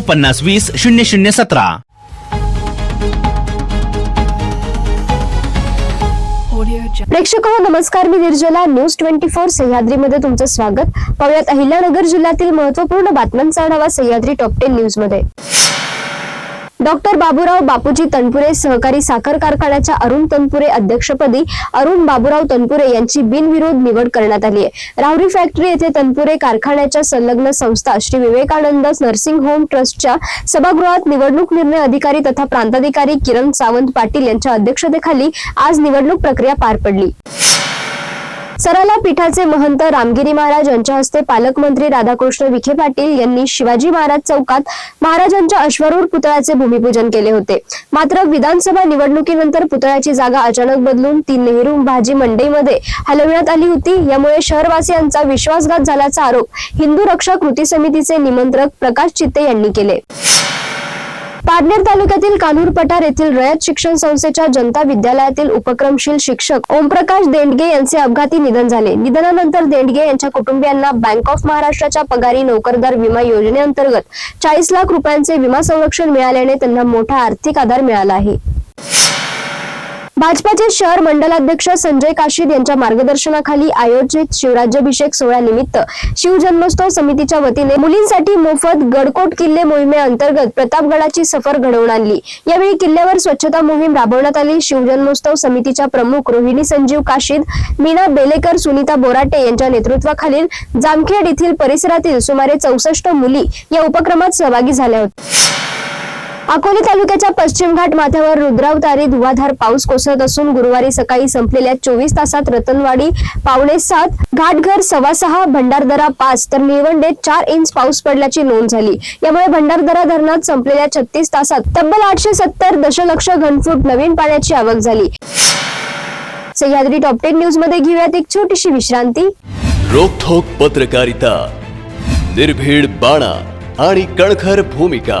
पन्नास वीस शून्य शून्य सतरा. प्रेक्षक हो नमस्कार मी निर्जला न्यूज ट्वेंटी फोर सह्याद्रीमध्ये तुमचं स्वागत. पाहुयात अहिल्यानगर जिल्ह्यातील महत्त्वपूर्ण बातम्यांचा आढावा सह्याद्री टॉप टेन न्यूजमध्ये डॉक्टर बाबूराव बापूजी तनपुरे सहकारी साखर कारखान्याच्या अरुण तनपुरे अध्यक्षपदी अरुण बाबूराव तनपुरे यांची बिनविरोध निवड करण्यात आली आहे. राहुरी फॅक्टरी येथे तनपुरे कारखान्याच्या संलग्न संस्था श्री विवेकानंद नर्सिंग होम ट्रस्टच्या सभागृहात निवडणूक निर्णय अधिकारी तथा प्रांताधिकारी किरण सावंत पाटील यांच्या अध्यक्षतेखाली आज निवडणूक प्रक्रिया पार पडली. सराला पीठाचे महंत रामगिरी महाराज यांच्या हस्ते पालकमंत्री राधाकृष्ण विखे पाटील यांनी शिवाजी महाराज चौकात महाराजांच्या अश्वरूढ पुतळ्याचे भूमिपूजन केले होते. मात्र विधानसभा निवडणुकीनंतर पुतळ्याची जागा अचानक बदलून ती नेहरू भाजी मंडईमध्ये हलविण्यात आली होती. यामुळे शहरवासियांचा विश्वासघात झाल्याचा आरोप हिंदू रक्षा कृती समितीचे निमंत्रक प्रकाश चित्ते यांनी केले. पारनेर तालुक्यातील कान्हूर पठार येथील रयत शिक्षण संस्थेच्या जनता विद्यालयातील उपक्रमशील शिक्षक ओमप्रकाश देंडगे यांचे अपघाती निधन झाले. निधनानंतर देंडगे यांच्या कुटुंबियांना बँक ऑफ महाराष्ट्राच्या पगारी नोकरदार विमा योजनेअंतर्गत चाळीस लाख रुपयांचे विमा संरक्षण मिळाल्याने त्यांना मोठा आर्थिक आधार मिळाला आहे. भाजपाचे शहर मंडलाध्यक्ष संजय काशीद यांच्या मार्गदर्शनाखाली आयोजित शिवराज्याभिषेक सोहळ्यानिमित्त शिवजन्मोत्सव समितीच्या वतीने मुलींसाठी मोफत गडकोट किल्ले मोहिमेअंतर्गत प्रतापगडाची सफर घडवून आणली. यावेळी किल्ल्यावर स्वच्छता मोहीम राबवण्यात आली. शिवजन्मोत्सव समितीच्या प्रमुख रोहिणी संजीव काशीद मीना बेलेकर सुनीता बोराटे यांच्या नेतृत्वाखालील जामखेड येथील परिसरातील सुमारे चौसष्ट मुली या उपक्रमात सहभागी झाल्या होत्या. अकोले तालुक्याच्या पश्चिम घाट माथ्यावर रुद्रावतारी धुवाधार पाऊस कोसळत असून गुरुवारी सकाळी संपलेल्या चोवीस तासात रतनवाडी पावणे सात घाटघर सव्वा सहा भंडारदरा पाच तर निळवंडेत चार इंच पाऊस पडल्याची नोंद झाली. यामुळे भंडारदरा धरणात संपलेल्या छत्तीस तासात तब्बल आठशे सत्तर दशलक्ष घनफूट नवीन पाण्याची आवक झाली. सह्याद्री टॉप टेन न्यूजमध्ये घेऊयात एक छोटीशी विश्रांती. रोखोक पत्रकारिता निर्भीड बाणा आणि कणखर भूमिका.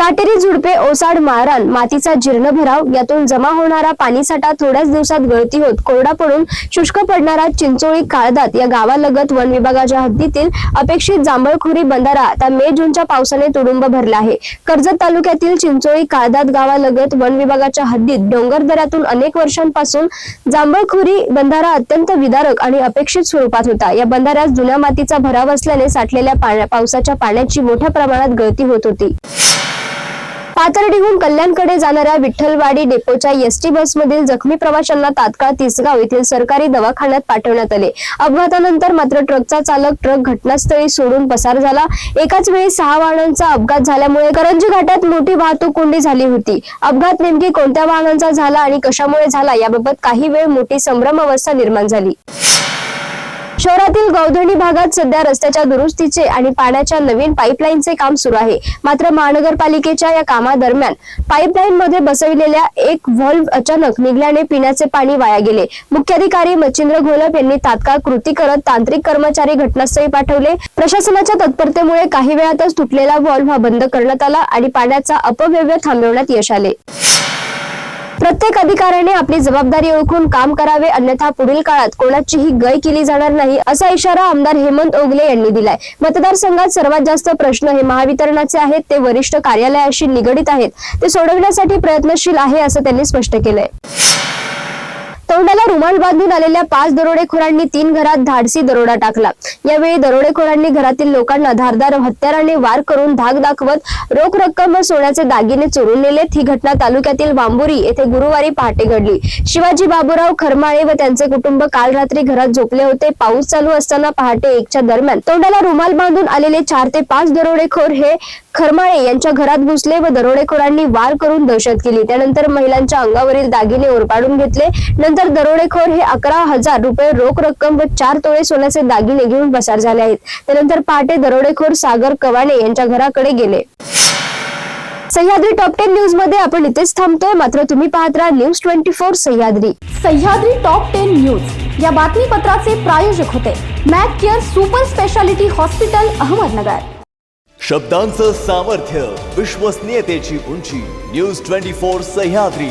काटेरी झुडपे ओसाड मारण मातीचा जीर्ण भराव यातून जमा होणारा पाणीसाठा थोड्याच दिवसात गळती होत. कोरडा पडून शुष्क पडणारा चिंचोळी काळदात या गावालगत वन विभागाच्या हद्दीतील अपेक्षित जांभळखोरी बंधारा आता मे जूनच्या पावसाने तुडुंब भरला आहे. कर्जत तालुक्यातील चिंचोळी काळदात गावालगत वन विभागाच्या हद्दीत डोंगर दऱ्यातून अनेक वर्षांपासून जांभळखोरी बंधारा अत्यंत विदारक आणि अपेक्षित स्वरूपात होता. या बंधाऱ्यास जुन्या मातीचा भराव असल्याने साठलेल्या पाण्या- पावसाच्या पाण्याची मोठ्या प्रमाणात गळती होत होती. पाथर्डीहून कल्याणकडे जाणाऱ्या विठ्ठलवाडी डेपोच्या एसटी बसमधील जखमी प्रवाशांना तात्काळ तिसगाव येथील सरकारी दवाखान्यात पाठवण्यात आले. अपघातानंतर मात्र ट्रकचा चालक ट्रक घटनास्थळी सोडून पसार झाला. एकाच वेळी सहा वाहनांचा अपघात झाल्यामुळे करंजी घाटात मोठी वाहतूक कोंडी झाली होती. अपघात नेमकी कोणत्या वाहनांचा झाला आणि कशामुळे झाला याबाबत काही वेळ मोठी संभ्रम अवस्था निर्माण झाली. शहरातील गौधणी भागात सध्या रस्त्याच्या दुरुस्तीचे आणि पाण्याच्या नवीन पाईपलाईनचे काम सुरू आहे. मात्र महानगरपालिकेच्या या कामादरम्यान पाईपलाईन मध्ये बसविलेल्या एक व्हॉल्व्ह अचानक निघल्याने पिण्याचे पाणी वाया गेले. मुख्याधिकारी मच्छिंद्र घोलप यांनी तात्काळ कृती करत तांत्रिक कर्मचारी घटनास्थळी पाठवले. प्रशासनाच्या तत्परतेमुळे काही वेळातच तुटलेला व्हॉल्व्ह हा बंद करण्यात आला आणि पाण्याचा अपव्यय थांबवण्यात यश आले. प्रत्येक अधिकाऱ्याने आपली जबाबदारी ओळखून काम करावे अन्यथा पुढील काळात कोणाचीही गय केली जाणार नाही असा इशारा आमदार हेमंत ओगले यांनी दिलाय. मतदारसंघात सर्वात जास्त प्रश्न हे महावितरणाचे आहेत ते वरिष्ठ कार्यालयाशी निगडित आहेत. ते सोडवण्यासाठी प्रयत्नशील आहे असं त्यांनी स्पष्ट केलंय. तोंडाला रुमाल बांधून आलेल्या पाच दरोडेखोरांनी तीन घरात धाडसी दरोडा टाकला. यावेळी दरोडेखोरांनी घरातील लोकांना धारदार हत्याराने वार करून धाक दाखवत रोख रक्कम व सोन्याचे दागिने चोरून नेलेत. ही घटना तालुक्यातील वांबुरी येथे गुरुवारी पहाटे घडली. शिवाजी बाबूराव खरमाळे व त्यांचे कुटुंब काल रात्री घरात झोपले होते. पाऊस चालू असताना पहाटे एकच्या दरम्यान तोंडाला रुमाल बांधून आलेले चार ते पाच दरोडेखोर हे खरमाळे यांच्या घरात घुसले व दरोडेखोरांनी वार करून दहशत केली. त्यानंतर महिलांच्या अंगावरील दागिने ओरपाडून घेतले. नंतर दरोडेखोर हे अकरा हज़ार रुपये रोख रक्कम व चार तोळे सोन्याचे दागिने घेऊन पसार झाले आहेत. त्यानंतर पहाटे दरोडेखोर सागर कवाणे यांच्या घराकडे गेले. सह्याद्री टॉप टेन न्यूज़ मध्ये आपण इथेच थांबतोय. मात्र तुम्ही पाहत राहा news twenty four Sahyadri. Sahyadri top ten news या बातमीपत्राचे प्रायोजक होते Mac Care super speciality hospital Ahmednagar. शब्दांचं सामर्थ्य विश्वसनीयतेची उंची न्यूज़ ट्वेंटी फोर सह्याद्री.